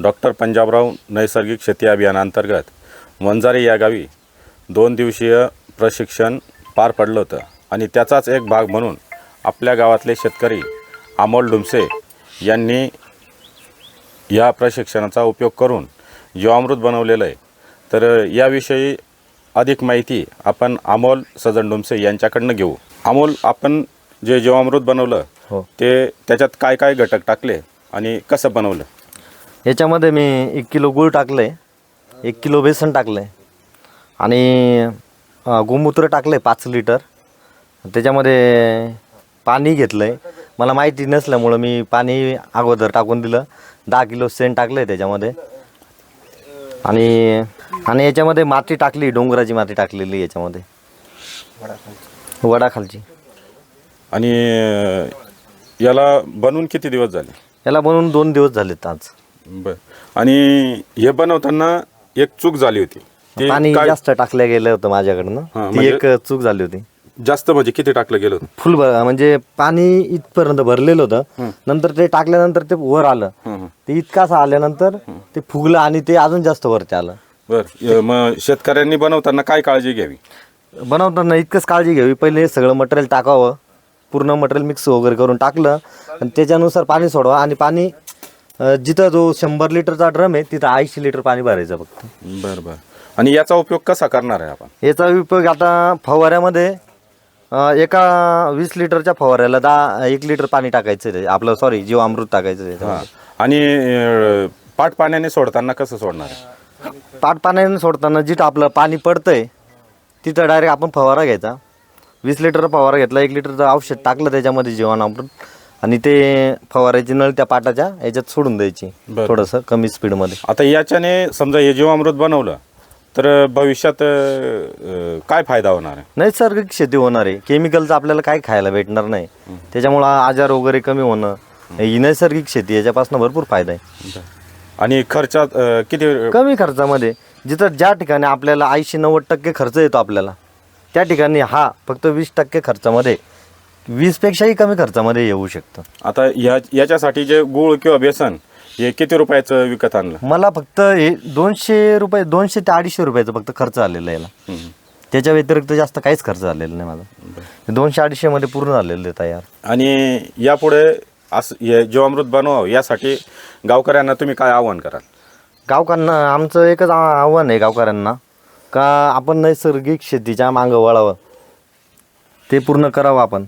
Doctor Panjabrao नैसर्गिक शेती अभियानांतर्गत वंजारी या गावी दोन दिवसीय प्रशिक्षण पार पडलं होतं. आणि त्याचाच एक भाग म्हणून आपल्या गावातले शेतकरी अमोल डुमसे यांनी या प्रशिक्षणाचा उपयोग करून जीवामृत बनवलेलं आहे. तर याविषयी अधिक माहिती आपण अमोल सजन डुमसे यांच्याकडनं घेऊ. अमोल आपण जे जीवामृत बनवलं हो. ते त्याच्यात काय काय घटक टाकले आणि कसं बनवलं? याच्यामध्ये मी एक किलो गूळ टाकलं आहे एक किलो बेसन टाकलं आहे आणि गोमूत्र टाकलं आहे पाच लिटर. त्याच्यामध्ये पाणी घेतलं आहे मला माहिती नसल्यामुळं मी पाणी अगोदर टाकून दिलं. दहा किलो सेंट टाकलं आहे त्याच्यामध्ये. आणि आणि याच्यामध्ये माती टाकली डोंगराची माती टाकलेली याच्यामध्ये. वडाखालची. आणि याला बनवून किती दिवस झाले? याला बनवून दोन दिवस झालेत आज. बर. आणि हे बनवताना एक चूक झाली होती. ती पाणी काय जास्त टाकलं गेलं होतं माझ्याकडनं. हा, ती म्हणजे- एक चूक झाली होती. जास्त म्हणजे किती टाकलं गेलं होतं? फुल भर म्हणजे पाणी इथपर्यंत भरलेलं होतं. नंतर ते टाकल्यानंतर ते वर आलं. हं, हं. ते इतकासा आल्यानंतर ते फुगलं आणि ते अजून जास्त वरती आलं. बर. मग शेतकऱ्यांनी बनवताना काय काळजी घ्यावी? बनवताना इतकंच काळजी घ्यावी. पहिले सगळं मटेरियल टाकावं. पूर्ण मटेरियल मिक्स वगैरे करून टाकलं. आणि त्याच्यानुसार पाणी सोडवा आणि पाणी अं, जिथं जो शंभर लिटरचा ड्रम आहे तिथं ऐंशी लिटर पाणी भरायचं फक्त. बर बर. आणि याचा उपयोग कसा करणार आहे आपण? याचा उपयोग आता फवाऱ्यामध्ये अं, एका वीस लिटरच्या फवाऱ्याला दहा एक लिटर पाणी टाकायचं आहे. आपलं सॉरी जीवामृत टाकायचं आहे. हा. त्याच्यामध्ये. आणि अं, पाट पाण्याने सोडताना कसं सोडणार आहे? पाट पाण्याने सोडताना जिथं आपलं पाणी पडतंय तिथं डायरेक्ट आपण फवारा घ्यायचा. वीस लिटर फवारा घेतला एक लिटरचं औषध टाकलं त्याच्यामध्ये जीवाणूमृत आणि ते फवाऱ्याची नळ त्या पाटाच्या याच्यात सोडून द्यायची बरं. थोडंसं कमी स्पीडमध्ये आता याच्याने समजा हे जीवामृत बनवलं तर भविष्यात अं, काय फायदा होणार आहे? नैसर्गिक शेती होणार आहे. केमिकलचं आपल्याला काय खायला भेटणार नाही. त्याच्यामुळं आजार वगैरे कमी होणं ही नैसर्गिक शेती याच्यापासून भरपूर फायदा आहे. आणि खर्चात अं, किती कमी खर्चामध्ये जिथं ज्या ठिकाणी आपल्याला ऐंशी नव्वद टक्के खर्च येतो आपल्याला त्या ठिकाणी हा फक्त वीस टक्के खर्चामध्ये वीसपेक्षाही कमी खर्चामध्ये येऊ शकतं. आता या याच्यासाठी जे गूळ किंवा बेसन हे किती रुपयाचं विकत आणलं? मला फक्त हे दोनशे रुपये दोनशे ते अडीचशे रुपयाचा फक्त खर्च आलेला याला. हम्म. त्याच्या व्यतिरिक्त जास्त काहीच खर्च आलेला नाही माझा. दोनशे अडीचशेमध्ये पूर्ण झालेलं आहे तयार. आणि यापुढे असं हे जीवामृत बनवावं यासाठी गावकऱ्यांना तुम्ही काय आव्हान कराल? गावकऱ्यांना आमचं एकच आ- आव्हान आहे गावकऱ्यांना का आपण नैसर्गिक शेतीच्या मागं वळावं. ते पूर्ण करावं आपण.